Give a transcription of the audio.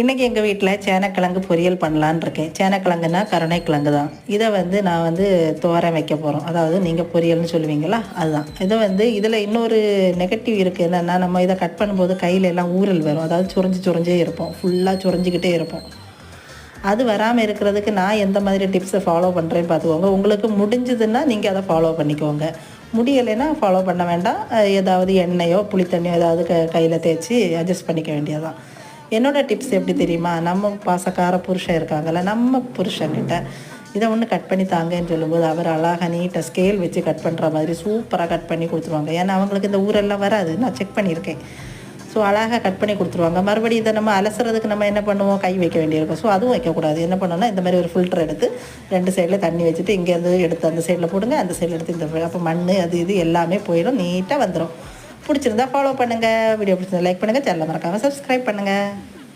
இன்றைக்கி எங்கள் வீட்டில் சேனக்கிழங்கு பொரியல் பண்ணலான்னு இருக்கேன். சேனக்கிழங்குனா கருணைக்கிழங்கு தான் இதை வந்து நான் வந்து தோரம் வைக்க போகிறோம் அதாவது நீங்கள் பொரியல்னு சொல்லுவீங்களா? அதுதான். இதை வந்து இதில் இன்னொரு நெகட்டிவ் இருக்குது என்னென்னா நம்ம இதை கட் பண்ணும்போது கையில் எல்லாம் ஊறல் வரும். அதாவது சுரஞ்சு சுரஞ்சே இருப்போம். ஃபுல்லாக சுரஞ்சிக்கிட்டே இருப்போம். அது வராமல் இருக்கிறதுக்கு நான் எந்த மாதிரி டிப்ஸை ஃபாலோ பண்ணுறேன்னு பார்த்துக்கோங்க. உங்களுக்கு முடிஞ்சதுன்னா நீங்கள் அதை ஃபாலோ பண்ணிக்கோங்க. முடியலைன்னா ஃபாலோ பண்ண வேண்டாம். ஏதாவது எண்ணெயோ புளித்தண்ணியோ ஏதாவது க கையில் தேய்ச்சி அட்ஜஸ்ட் பண்ணிக்க வேண்டியதுதான். என்னோடய டிப்ஸ் எப்படி தெரியுமா? நம்ம பாசக்கார புருஷன் இருக்காங்கல்ல நம்ம புருஷன்கிட்ட இதை ஒன்று கட் பண்ணி தாங்கன்னு சொல்லும்போது அவர் அழகாக நீட்டாக ஸ்கேல் வச்சு கட் பண்ணுற மாதிரி சூப்பராக கட் பண்ணி கொடுத்துருவாங்க. ஏன்னா அவங்களுக்கு இந்த ஊரெல்லாம் வராது. நான் செக் பண்ணியிருக்கேன். ஸோ அழகாக கட் பண்ணி கொடுத்துருவாங்க. மறுபடியும் இதை நம்ம அலசுறதுக்கு நம்ம என்ன பண்ணுவோம்? கை வைக்க வேண்டியிருக்கும். ஸோ அதுவும் வைக்கக்கூடாது. என்ன பண்ணோம்னா இந்த மாதிரி ஒரு ஃபில்டர் எடுத்து ரெண்டு சைடில் தண்ணி வச்சுட்டு இங்கேருந்து எடுத்து அந்த சைடில் போடுங்க. அந்த சைடில் எடுத்து இந்த அப்போ மண் அது இது எல்லாமே போயிடும். நீட்டாக வந்துடும் பிடிச்சிருந்தா ஃபாலோ பண்ணுங்கள் வீடியோ பிடிச்சிருந்தா லைக் பண்ணுங்கள் சேனலை மறக்காமல் சப்ஸ்கிரைப் பண்ணுங்கள்